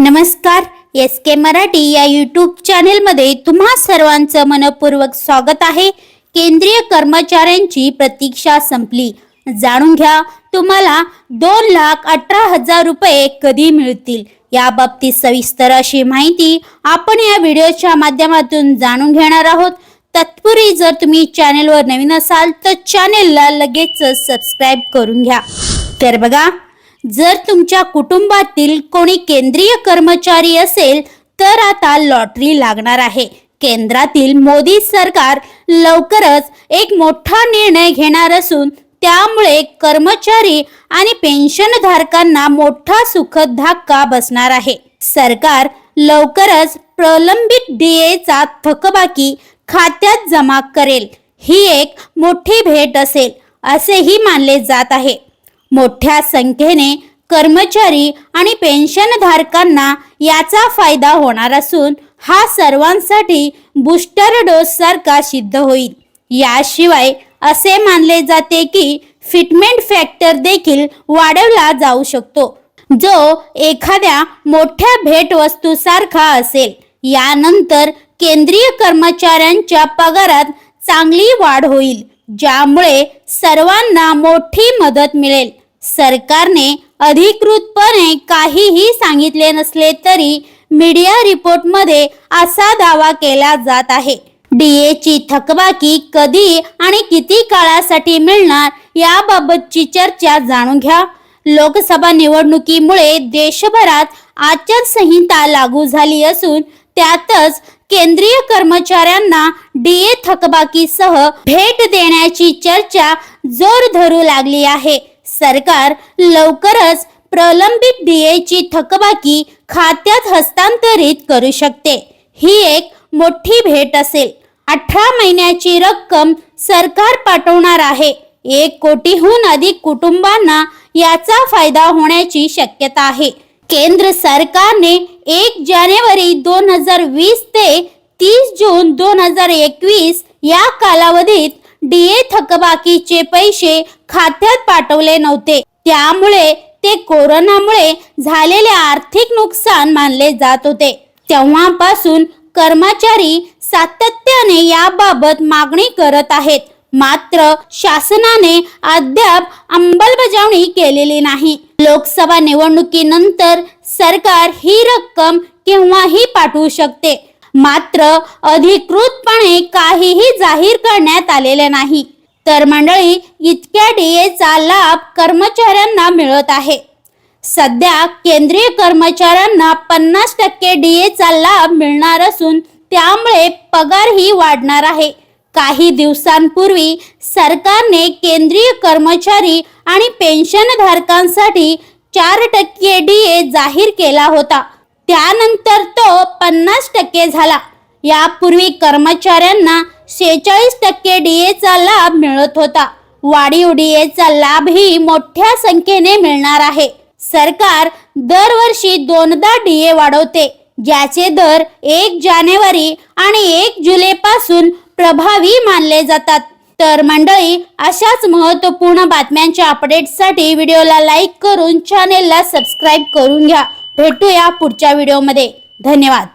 नमस्कार एस के मराठी या यूट्यूब चॅनेलमध्ये तुम्हा सर्वांचं मनपूर्वक स्वागत आहे. केंद्रीय कर्मचाऱ्यांची प्रतीक्षा संपली. जाणून घ्या तुम्हाला दोन लाख अठरा हजार रुपये कधी मिळतील? याबाबतीत सविस्तर अशी माहिती आपण या व्हिडिओच्या माध्यमातून जाणून घेणार आहोत. तत्पूर्वी जर तुम्ही चॅनेलवर नवीन असाल तर चॅनेलला लगेच सबस्क्राईब करून घ्या. तर बघा जर तुमच्या कुटुंबातील कोणी केंद्रीय कर्मचारी असेल तर आता लॉटरी लागणार आहे. केंद्रातील मोदी सरकार लवकरच एक मोठा निर्णय घेणार असून त्यामुळे कर्मचारी आणि पेन्शनधारकांना मोठा सुखद धक्का बसणार आहे. सरकार लवकरच प्रलंबित डीएचा थकबाकी खात्यात जमा करेल. ही एक मोठी भेट असेल असेही मानले जात आहे. मोठ्या संख्येने कर्मचारी आणि पेन्शनधारकांना याचा फायदा होणार असून हा सर्वांसाठी बूस्टर डोस सारखा सिद्ध होईल. याशिवाय असे मानले जाते की फिटमेंट फॅक्टर देखील वाढवला जाऊ शकतो. जो एखाद्या मोठ्या भेटवस्तू सारखा असेल यानंतर केंद्रीय कर्मचाऱ्यांच्या पगारात चांगली वाढ होईल ज्यामुळे सर्वांना मोठी मदत मिळेल. सरकारने अधिकृतपणे काहीही सांगितले नसले तरी मीडिया रिपोर्टमध्ये असा दावा केला जात आहे. डीएची थकबाकी कधी आणि किती काळासाठी मिळणार याबाबतची चर्चा जाणून घ्या. लोकसभा निवडणुकीमुळे देशभरात आचारसंहिता लागू झाली असून त्यातच केंद्रीय कर्मचाऱ्यांना डीए थकबाकीसह भेट देण्याची चर्चा जोर धरू लागली आहे. सरकार लवकरच प्रलंबित डीएची थकबाकी खात्यात हस्तांतरित करू शकते. ही एक मोठी भेट असेल. अठरा महिन्याची रक्कम सरकार पाठवणार आहे. एक कोटीहून अधिक कुटुंबांना याचा फायदा होण्याची शक्यता आहे. केंद्र सरकारने एक जानेवारी दोन हजार वीस ते तीस जून दोन हजार एकवीस या कालावधीत डीए थकबाकीचे पैसे खात्यात पाठवले नव्हते. त्यामुळे ते कोरोनामुळे झालेले आर्थिक नुकसान मानले जात होते. तेव्हापासून कर्मचारी सातत्याने याबाबत मागणी करत आहेत. मात्र शासनाने अद्याप अंमलबजावणी केलेली नाही. लोकसभा निवडणुकीनंतर सरकार ही रक्कम केव्हाही पाठवू शकते. मात्र अधिकृतपणे काहीही जाहीर करण्यात आलेले नाही. तर मंडळी इतक्या डीएचा लाभ कर्मचाऱ्यांना मिळत आहे. सध्या केंद्रीय कर्मचाऱ्यांना पन्नास टक्के डीएचा लाभ मिळणार असून त्यामुळे पगारही वाढणार आहे. काही दिवसांपूर्वी सरकारने केंद्रीय कर्मचारी आणि पेन्शनधारकांसाठी चार टक्के डीए जाहीर केला होता. त्यानंतर तो पन्नास टक्के झाला. यापूर्वी कर्मचाऱ्यांना सेहेचाळीस टक्के डीएचा लाभ मिळत होता. वाढीव डीएचा लाभही मोठ्या संख्येने मिळणार आहे. सरकार दरवर्षी दोनदा डीए वाढवते ज्याचे दर एक जानेवारी आणि एक जुलै पासून प्रभावी मानले जातात. तर मंडळी अशाच महत्त्वपूर्ण बातम्यांच्या अपडेट्ससाठी व्हिडिओला लाईक करून चॅनेलला सबस्क्राईब करून घ्या. भेटूया पुढच्या व्हिडिओमध्ये. धन्यवाद.